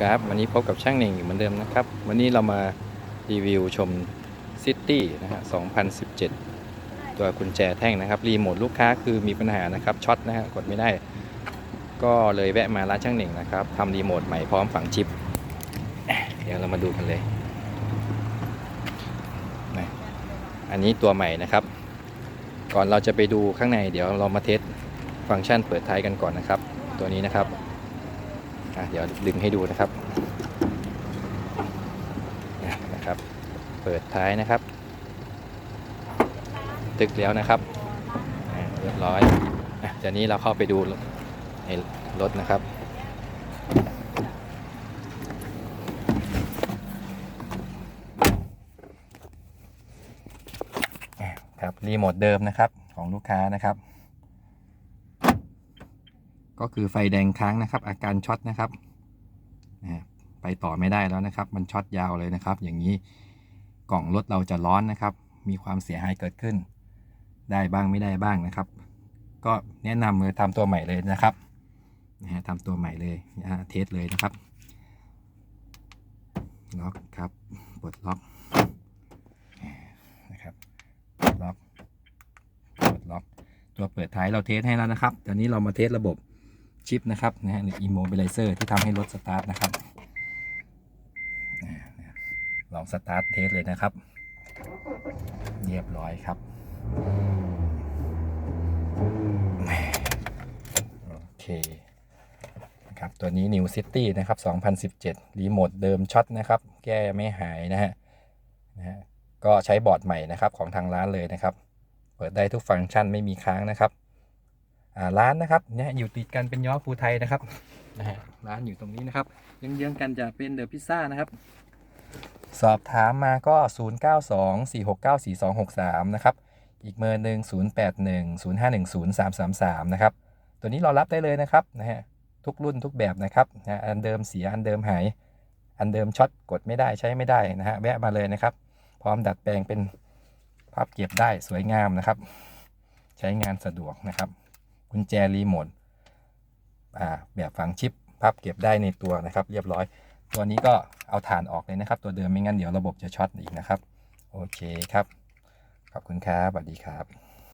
ครับวันนี้พบกับช่างเหน่งอีกเหมือนเดิมนะครับ วันนี้เรามารีวิวชมซิตี้นะฮะ 2017 ตัวกุญแจแท่งนะครับ รีโมทลูกค้าคือมีปัญหานะครับช็อตนะฮะกดไม่ได้ ก็เลยแวะมาร้านช่างเหน่งนะครับทำรีโมทใหม่พร้อมฝังชิป เดี๋ยวเรามาดูกันเลยนะอันนี้ตัวใหม่นะครับ ก่อนเราจะไปดูข้างในเดี๋ยวเรามาเทสฟังก์ชันเปิดท้ายกันก่อนนะครับ ตัวนี้นะครับ เดี๋ยวดึงให้ดูนะครับนะครับ เปิดท้ายนะครับ ตึกแล้วนะครับเรียบร้อยเดี๋ยวนี้เราเข้าไปดูในรถนะครับอะครับรีโมทเดิมนะครับของลูกค้านะครับ ก็คือไฟแดงค้างนะครับ อาการช็อตนะครับไปต่อไม่ได้แล้วนะครับ มันช็อตยาวเลยนะครับ อย่างนี้กล่องรถเราจะร้อนนะครับ มีความเสียหายเกิดขึ้น ได้บ้างไม่ได้บ้างนะครับ ก็แนะนำเลยทำตัวใหม่เลยนะครับนะฮะทำตัวใหม่เลยอ่าเทสเลยนะครับล็อกครับปลดล็อกนะครับปลดล็อกปลดล็อกตัวเปิดท้ายเราเทสให้แล้วนะครับตอนนี้เรามาเทสระบบ ชิปนะครับนะฮะหรือ immobilizer ที่ทำให้รถสตาร์ทนะครับลองสตาร์ทเทสเลยนะครับ เรียบร้อยครับโอเคนะครับตัวนี้ New City นะครับ 2017 รีโมทเดิมช็อตนะครับ แก้ไม่หายนะฮะนะฮะก็ใช้บอร์ดใหม่นะครับของทางร้านเลยนะครับ เปิดได้ทุกฟังก์ชันไม่มีค้างนะครับ ร้านนะครับเนี่ยอยู่ติดกันเป็นย้อภูไทยนะครับนะฮะร้านอยู่ตรงนี้นะครับเยื้องๆกันจะเป็นเดอะพิซซ่านะครับ สอบถามมาก็ 0924694263 นะครับ อีกเบอร์หนึ่ง0810510333 นะครับ ตัวนี้เรารับได้เลยนะครับนะฮะทุกรุ่นทุกแบบนะครับนะฮะอันเดิมเสียอันเดิมหาย อันเดิมช็อตกดไม่ได้ใช้ไม่ได้นะฮะแวะมาเลยนะครับ พร้อมดัดแปลงเป็นพับเก็บได้สวยงามนะครับ ใช้งานสะดวกนะครับ กุญแจรีโมทอ่าแบบฝังชิปพับเก็บได้ในตัวนะครับ เรียบร้อย ตัวนี้ก็เอาฐานออกเลยนะครับ ตัวเดิมไม่งั้นเดี๋ยวระบบจะช็อตอีกนะครับ โอเคครับ ขอบคุณครับสวัสดีครับ